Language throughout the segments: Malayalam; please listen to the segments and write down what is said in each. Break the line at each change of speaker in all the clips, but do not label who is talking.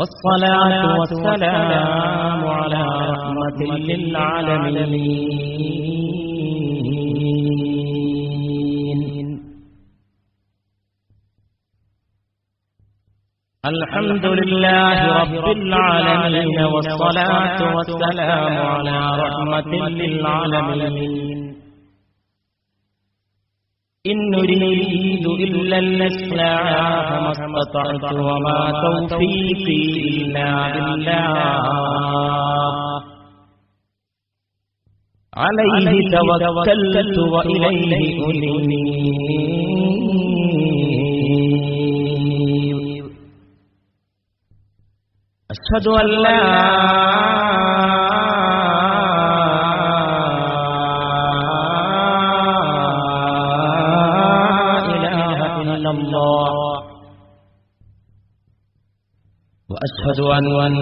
والصلاة والسلام على رحمة للعالمين. الحمد لله رب العالمين والصلاة والسلام على رحمة للعالمين. إن نريد إلا الإصلاح ما استطعت وما توفيقي إلا بالله. عليه توكلت وإليه أنيب. أشهد أن لا وأشهد أن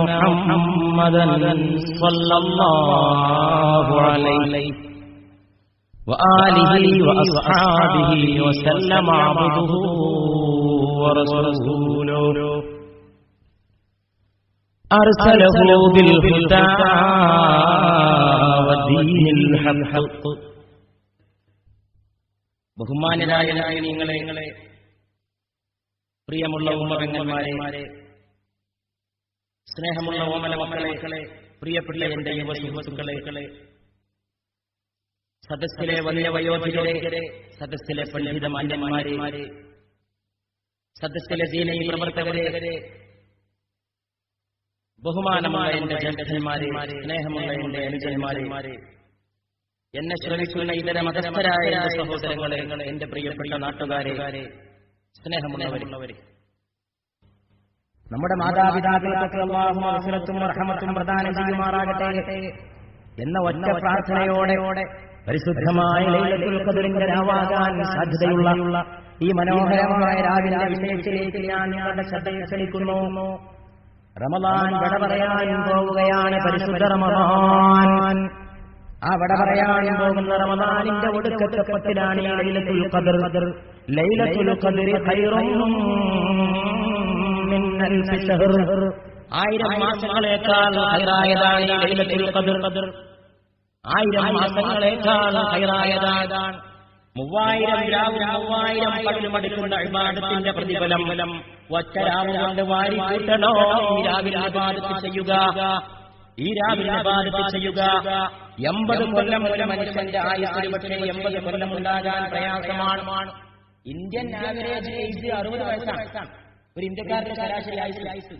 محمدا صلى الله عليه وآله وأصحابه وسلم عبده ورسوله أرسله بالهدى ودين الحق ബഹുമാനരായ നിങ്ങളെ പ്രിയമുള്ള ഉമ്മപെങ്ങന്മാരെ സ്നേഹമുള്ള ഓമല മക്കളെ പ്രിയപ്പെട്ട എന്റെ യുവ സുഹൃത്തുക്കളെ സദസ്സിലെ വലിയ വയോധികരെ സദസ്സിലെ പണ്ഡിത മാന്യന്മാരെ സദസ്സിലെ ദീനീ പ്രവർത്തകരെ ബഹുമാനമായ എന്റെ ജ്യേഷ്ഠന്മാരെ സ്നേഹമുള്ള എന്റെ അനുജന്മാരെ എന്നെ ശ്രമിക്കുന്ന ഇതര മതസ്ഥരായ സഹോദരങ്ങളെ എന്റെ പ്രിയപ്പെട്ട നാട്ടുകാരെ സ്നേഹമുള്ളവരെ. നമ്മുടെ മാതാപിതാക്കൾക്കൊക്കെ അള്ളാഹു അവസരത്തും റഹ്മത്തും പ്രദാനം ചെയ്യുമാറാകട്ടെ എന്ന ഒറ്റ പ്രാർത്ഥനയോടെ പരിശുദ്ധമായ രാവാകാൻ സാധ്യതയുള്ള ഈ മനോഹരമായ രാവിലെ വിശേഷത്തിലേക്ക് ഞാൻ നിങ്ങളുടെ ശ്രദ്ധ ക്ഷണിക്കുന്നു. റമദാൻ വിട പോവുകയാണ് പരിശുദ്ധ റമദാൻ. ആ വിട പോകുന്ന റമദാനിന്റെ ഒടുക്കത്തെ പത്തിലാണ് ഈ ലൈലത്തുൽ ഖദർ. ആയിരം മാസങ്ങളെക്കാൾ ഹൈറായതാണ് ലൈലത്തുൽ ഖദർ. ആയിരം മാസങ്ങളെക്കാൾ ഹൈറായതാണ്. മൂവായിരം രാവും മൂവായിരം പകലുമടുക്കുന്ന അഴിമാടത്തിന്റെ പ്രതിഫലം. ഒറ്റ രാവ് കൊണ്ട് വാരി കൂട്ടണോ. ഈ രാവിലെ അപാദത്ത് ചെയ്യുക. ഈ രാവിലെ അപാദത്ത് ചെയ്യുക. എൺപത് കൊല്ലം ഒരു മനുഷ്യന്റെ ആയുസ് പക്ഷേ എൺപത് കൊല്ലം ഉണ്ടാകാൻ പ്രയാസമാണ്. ഇന്ത്യൻ ആവറേജ് ഏജ് അറുപത് വയസ്സാണ്. ഒരു ഇന്ത്യക്കാരുടെ ശരാശരി ആയുസ്.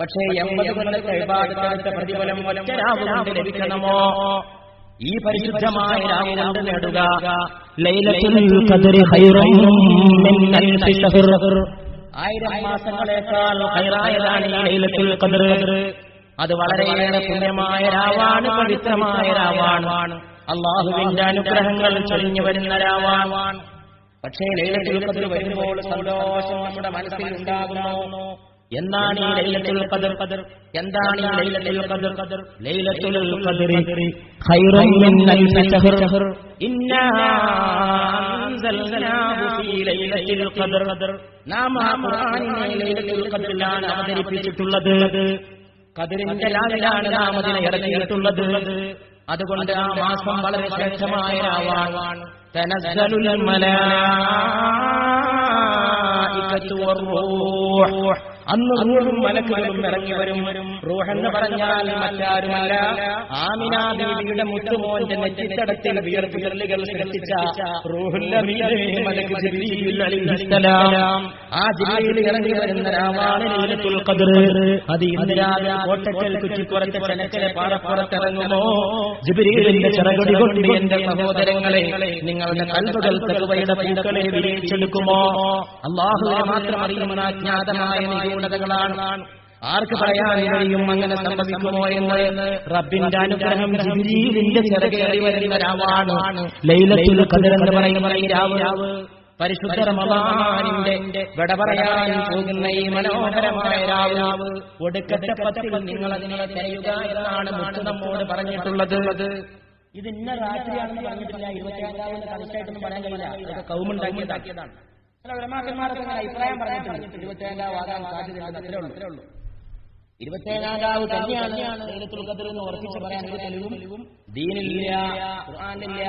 പക്ഷേ എൺപത് കൊല്ലത്തെ വിഭാഗത്തെ പ്രതിഫലം ഒറ്റ ലഭിക്കണമോ? ഈ പരിശുദ്ധമായ രാവുകൊണ്ട് നേടുക. ആയിരം മാസങ്ങളെക്കാൾ ഹൈറായതാണ് ഈ ലൈലത്തുൽ ഖദർ. അത് വളരെയേറെ പുണ്യമായ രാവാണ് പവിത്രമായ രാവാണ്. അള്ളാഹുവിന്റെ അനുഗ്രഹങ്ങൾ ചൊരിഞ്ഞു വരുന്ന രാവാണ്. പക്ഷേ ലൈലത്തുൽ ഖദർ വരുമ്പോൾ സന്തോഷം നമ്മുടെ മനസ്സിൽ ഉണ്ടാകുന്നു. എന്താണ് ഈ ലൈലത്തുൽ ഖദർ? എന്താണ് ഈ ലൈലത്തുൽ ഖദർ? ലൈലത്തുൽ ഖദർ ഖൈറും മിൻ അൽഫി ശഹർ. ഇന്നാ അൻസൽനാഹു ഫീ ലൈലത്തുൽ ഖദർ. നാം ആ ഖുർആനിനെ ലൈലത്തുൽ ഖദറിലാണ് അവതരിപ്പിച്ചിട്ടുള്ളത്. ഖദറിന്റെ ലാലിലാണ് നാം അതിനെ ഇറക്കിയിട്ടുള്ളത്. അതുകൊണ്ട് ആ മാസം വളരെ ശ്രേഷ്ഠമായ രാവാണ് തനസ്സലുൽ മലായികത്തു വറൂഹ്. അന്ന് റൂഹും മലക്കുകളും ഇറങ്ങി വരും. റൂഹ് എന്ന് പറഞ്ഞാൽ മറ്റാരുമല്ല. ആമിനാ ദേവിയുടെ മുത്തുമോന്റെ നെറ്റിത്തടത്തിൽ സൃഷ്ടിച്ച മലക്ക് ജിബ്രീൽ അലൈഹിസ്സലാം. ആ ജിബ്രീൽ ഇറങ്ങി വരുന്ന രാവാണ് ലൈലത്തുൽ ഖദർ. അത് ഇന്ന് രാവിലെ കോട്ടക്കൽ കുറ്റിപ്പുറത്ത് ചെനക്കലെ പാറപ്പുറത്തിറങ്ങുമോ ജിബിരിയിലിന്റെ ചിറകടി കൊണ്ട് എന്റെ സഹോദരങ്ങളെ നിങ്ങളുടെ കൽബുകൾ തെളിവയുടെ പൂക്കളെ വിരിയിച്ചെടുക്കുമോ? അള്ളാഹുവിനെ മാത്രം അറിയുന്ന അജ്ഞാതമായ നിഗൂഢതകളാണ് ആർക്ക് പറയാൻ കഴിയും അങ്ങനെ സംഭവിക്കുമോ എന്ന് റബ്ബിന്റെ അനുഗ്രഹം ജിബിരിയിലിന്റെ ചിറകേറി വരുന്ന രാവാണ്. ലൈലത്തുൽ ഖദർ എന്ന് പറയുന്ന ഈ രാവ് പരിശുദ്ധ റമദാനിന്റെ വിട പറയാൻ പോകുന്ന ഈ മനോഹരമായ രാവ് ഒടുക്കത്തെ പത്തിൽ നിങ്ങൾ അതിനെ തിരയുക എന്നാണ് നമ്മോട് പറഞ്ഞിട്ടുള്ളത്. ഇത് ഇന്ന രാത്രിയാണെന്ന് പറഞ്ഞിട്ടില്ല. ഇരുപത്തിയാറാമെന്ന് കറക്റ്റായിട്ടൊന്നും പറയാൻ കഴിയില്ല. കൗമുണ്ടാക്കിയതാക്കിയതാണ് ചില ഉലമാക്കന്മാരൊക്കെ അങ്ങനെ അഭിപ്രായം പറഞ്ഞിട്ടുണ്ട് ഇരുപത്തിയേഴാം ആകാൻ സാധ്യതയുണ്ട്. അത്രേ ഉള്ളൂ. അത്രേ ഉള്ളൂ. രാവ് തന്നെയാണ് ലൈലത്തുൽ ഖദർ എന്ന് ഉറപ്പിച്ച് പറയാൻ ഒരു തെളിവും ദീനില്ല ഖുർആനില്ല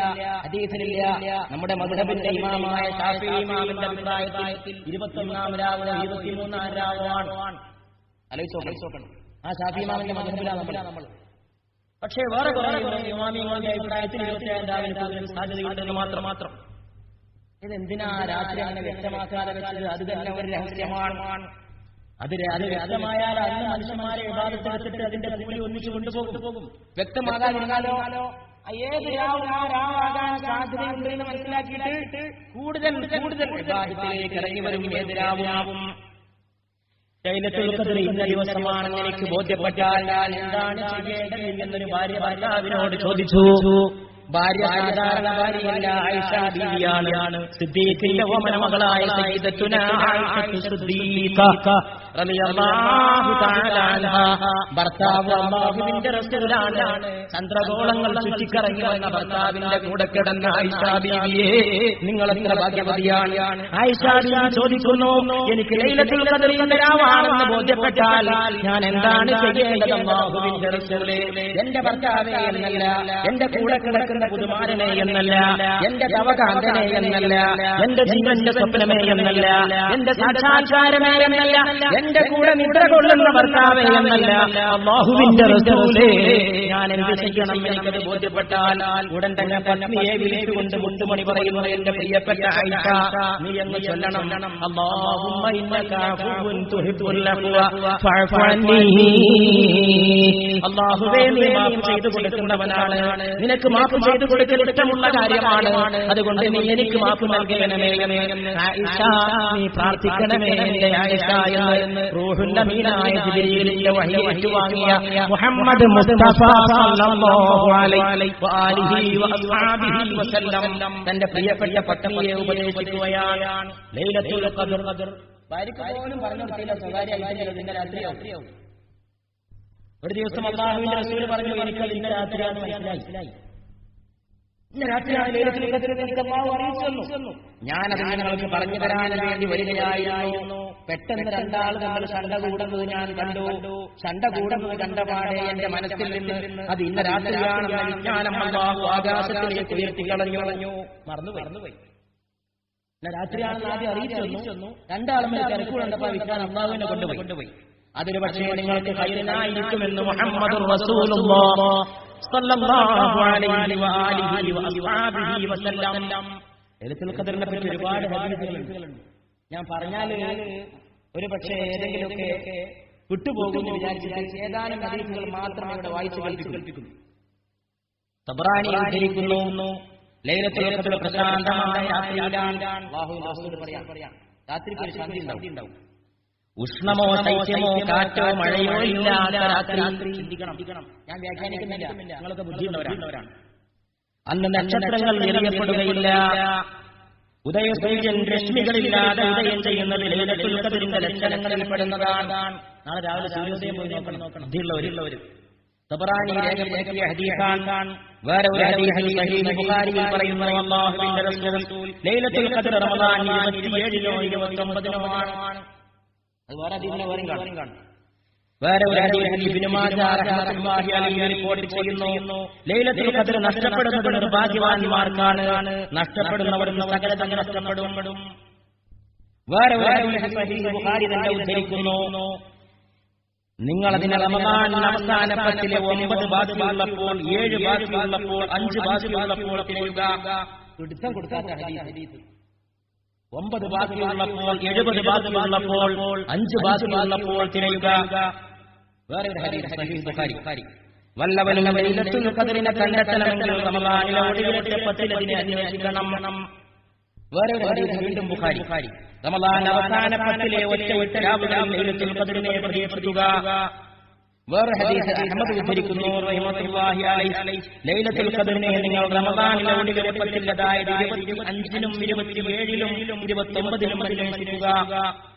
ഹദീസിലില്ല നമ്മുടെ മധുഹബിന്റെ ഇമാമായ ഷാഫി ഇമാമിന്റെ അഭിപ്രായത്തിൽ ഇരുപത്തൊന്നാം രാവ് ഇരുപത്തിമൂന്നാം രാവാണ് ആലോചിച്ചോക്കണം ആ ഷാഫി ഇമാമിന്റെ മധുഹബിലാണ് നമ്മൾ. പക്ഷേ വേറെ കുറെ ഇമാമിങ്ങളുടെ അഭിപ്രായത്തിൽ ഇരുപത്തിയേഴാം രാവിലെ സാധ്യതയുണ്ടെന്ന് മാത്രം. മാത്രം. ഇതെന്തിനാ രാത്രി അങ്ങനെ വ്യക്തമാക്കാതെ വെച്ചത്? അത് തന്നെ ഒരു രഹസ്യമാണ്. അത് അത് വ്യക്തമായാൽ അന്ന് മനുഷ്യന്മാരെ വിവാദത്തെടുത്തിട്ട് അതിന്റെ കൂലി ഒന്നിച്ചു കൊണ്ടുപോകും. വ്യക്തമാകാതിരുന്നാലോ ഏത് രാവാകാൻ സാധ്യതയുണ്ട് എന്ന് മനസ്സിലാക്കിയിട്ട് കൂടുതൽ കൂടുതൽ വിവാദത്തിലേക്ക് ഇറങ്ങി വരും ഏത് രാവും? ശൈലത്തുൽ ഖദർ ഇന്ന ദിവസമാണെന്ന് എനിക്ക് ബോധ്യപ്പെട്ടാൽ എന്താണ് ചെയ്യേണ്ടത് എന്നൊരു ഭാര്യ ഭർത്താവിനോട് ചോദിച്ചു. ഭാര്യ സാധാരണ ഭാര്യയല്ല ആയിഷ ബീവിയാണ്. സിദ്ദീഖിന്റെ ഓമന മകളായ ഭർത്താവ് അല്ലാഹുവിന്റെ റസൂലാണ്. ചന്ദ്രഗോളങ്ങൾ ചുറ്റിക്കറങ്ങി വന്ന ഭർത്താവിന്റെ കൂടെ കിടന്ന ഐഷാബിയെ നിങ്ങൾ എത്ര ഭാഗ്യവതിയാണ്? ആയിഷ ബീവി ചോദിക്കുന്നു എനിക്ക് ലൈലത്തുൽ ബോധ്യപ്പെട്ടാൽ ഞാൻ എന്താണ് ചെയ്യേണ്ടത് അല്ലാഹുവിന്റെ റസൂലേ? എന്റെ ഭർത്താവെ എന്നല്ല എന്റെ കൂടെ കിടക്കുന്ന പുതുമാരനെ എന്നല്ല എന്റെ തവകാന്തനെ എന്നല്ല എന്റെ ജീവന്റെ സ്വപ്നമേ എന്നല്ല എന്റെ സാക്ഷാത്കാരമേ എന്നല്ല എന്റെ കൂടെ നിദ്ര കൊള്ളുന്ന ഭർത്താവേ എന്നല്ല അള്ളാഹുവിന്റെ റസൂലേ. ഞാൻ എന്ത് ചെയ്യണം? എനിക്കത് ബോധ്യപ്പെട്ടാൽ ഉടൻ തന്നെ പത്നിയെ വിളിച്ചുകൊണ്ട് മുട്ടുമണി പറയുന്നു എന്റെ പ്രിയപ്പെട്ട ആയിഷ നീ എന്ന് ചൊല്ലണം. അല്ലാഹുവേ നീ മാപ്പ് ചെയ്തു കൊടുക്കുന്നവനാണ്. നിനക്ക് മാപ്പ് ചെയ്തു കൊടുക്കൽ ഇഷ്ടമുള്ള കാര്യമാണ്. അതുകൊണ്ട് നീ എനിക്ക് മാപ്പ് നൽകണമേ ആയിഷ നീ പ്രാർത്ഥിക്കണമേ എന്റെ ആയിഷ വഹി ഏറ്റുവാങ്ങിയ മുഹമ്മദ് മുസ്തഫ സല്ലല്ലാഹു അലൈഹി വആലിഹി വഅസ്ഹാബിഹി വസല്ലം തന്റെ പ്രിയപ്പെട്ട പത്നിയെ ഉപദേശിക്കുകയാണ് ലൈലത്തുൽ ഖദർ. ഭാര്യക്ക് പോലും പറഞ്ഞു കൊടുത്തില്ല. രാത്രിയാവും ഒരു ദിവസം അള്ളാഹുവിന്റെ റസൂൽ പറഞ്ഞു എനിക്കത് ഇന്ന രാത്രിയാണ് മനസ്സിലായി ഇന്ന രാത്രിയാണ് ലൈലത്തുൽ ഖദർ എന്ന് എനിക്ക് അള്ളാഹു അറിയിച്ചു തന്നു ഞാനത് നിങ്ങൾക്ക് പറഞ്ഞു തരാൻ വേണ്ടി വരികയായിരുന്നു. പെട്ടെന്ന് രണ്ടാൾ നമ്മൾ ചണ്ട കൂടുന്നത് ഞാൻ കണ്ടു. ചണ്ട കൂടുന്നത് കണ്ടപാടെ എന്റെ മനസ്സിൽ നിന്ന് അത് ഇന്ന രാത്രിയാണെന്ന വിജ്ഞാനം അള്ളാഹു ആകാശത്തിലേക്ക് ഉയർത്തി കളഞ്ഞു. കളഞ്ഞു. മറന്നു മറന്നുപോയി. ഇന്ന രാത്രിയാണെന്ന് ആദ്യം അറിയിച്ചു രണ്ടാളും തിരക്കുകൊണ്ടപ്പോ വിജ്ഞാനം അള്ളാഹുവിനെ കൊണ്ടുപോയി. കൊണ്ടുപോയി. അതിന് പക്ഷേ നിങ്ങൾക്ക് കയ്യിലായിരിക്കുമെന്ന് മുഹമ്മദ് റസൂലുള്ളാഹ് ഖദറിനെ പറ്റി ഒരുപാട് ഹദീസുകളുണ്ട്. ഞാൻ പറഞ്ഞാൽ ഒരു പക്ഷേ ഏതെങ്കിലുമൊക്കെ വിട്ടുപോകുന്നു വിചാരിച്ചിട്ട് ഏതാനും ഹദീസുകൾ മാത്രം ഇവിടെ വായിച്ചു കൽപ്പിക്കുന്നു തബ്രാനി ഉദ്ധരിക്കുന്നു. ലൈലത്തുൽ പ്രശാന്തമായ രാത്രിയിലാണ്. പറയാം. രാത്രിക്ക് ഒരു ശാന്തി ഉണ്ടാവും. ഉഷ്ണമോ ശൈത്യമോ കാറ്റോ മഴയോ ഇല്ലാത്ത രാത്രി ചിന്തിക്കണം. ഞാൻ വ്യാഖ്യാനിക്കുന്നില്ല. നിങ്ങളൊക്കെ ബുദ്ധിയുള്ളവരാണ്. അന്ന് നക്ഷത്രങ്ങൾ എറിയപ്പെടുകയില്ല. ഉദയസൂര്യൻ രശ്മികളില്ലാതെ ഉദയം ചെയ്യുന്നത് ലൈലത്തുൽ ഖദറിന്റെ ലക്ഷണങ്ങളിൽ പെടുന്നതാണ്. നാളെ രാവിലെ സൂര്യോദയം പോയി നോക്കണം. ബുദ്ധിയുള്ളവരുള്ളവർ തബറാനി രേഖപ്പെടുത്തിയ ഹദീസാണ് വേറെ ഒരു ഹദീസിൽ സഹീഹ് ബുഖാരിയിൽ പറയുന്നു അല്ലാഹുവിന്റെ റസൂൽ ലൈലത്തുൽ ഖദർ റമദാൻ 27 ലോ 29 ലോ ആണ് അത് വേറെ ഹദീസിനെ വേറെയും കാണും. വേറെ ഒരു റിപ്പോർട്ട് ചെയ്യുന്നു ലൈലത്തുൽ ഖദർ നഷ്ടപ്പെടുന്നത് നിർഭാഗ്യവാന്മാർക്കാണ് നഷ്ടപ്പെടുന്നവർ സകല തന്നെ നഷ്ടപ്പെടും. വേറെ തന്നെ ഉദ്ധരിക്കുന്നു. നിങ്ങൾ അതിനെ റമദാൻ അവസാന പത്തിലെ ഒമ്പത് ബാക്കിയുള്ളപ്പോൾ ഏഴ് ബാക്കിയുള്ളപ്പോൾ അഞ്ച് പിടുത്തം കൊടുക്കാത്ത ഒമ്പത് ബാക്കിയുള്ളപ്പോൾ എഴുപത് ബാക്കിയുള്ളപ്പോൾ അഞ്ച് ബാക്കിയുള്ളപ്പോൾ തിരയുക. വേറെ ഒരു വല്ലവനും ഖദറിനെ കണ്ടെത്തണമെങ്കിൽ റമദാനിലെ ഒടുവിലത്തെ പത്തിൽ അതിനെ അന്വേഷിക്കണം. വേറെ ഒരു ഹദീസ് വീണ്ടും ബുഖാരി. റമദാൻ അവസാന പത്തിലെ ഒറ്റ ഒറ്റ രാവിലെ ലൈലത്തുൽ ഖദ്റിനെ പ്രതീക്ഷിക്കുക വേറെ ഹദീസ് അഹമ്മദ് ഉദ്ധരിക്കുന്നു. ലൈലത്തുൽ ഖദ്റിനെ നിങ്ങൾ റമദാനിലെ ഒടുവിലെ പത്തിൽ അതായത് ഇരുപത്തി അഞ്ചിനും ഇരുപത്തി ഏഴിലും ഇരുപത്തി ഒമ്പതിലും പ്രതീക്ഷിക്കുക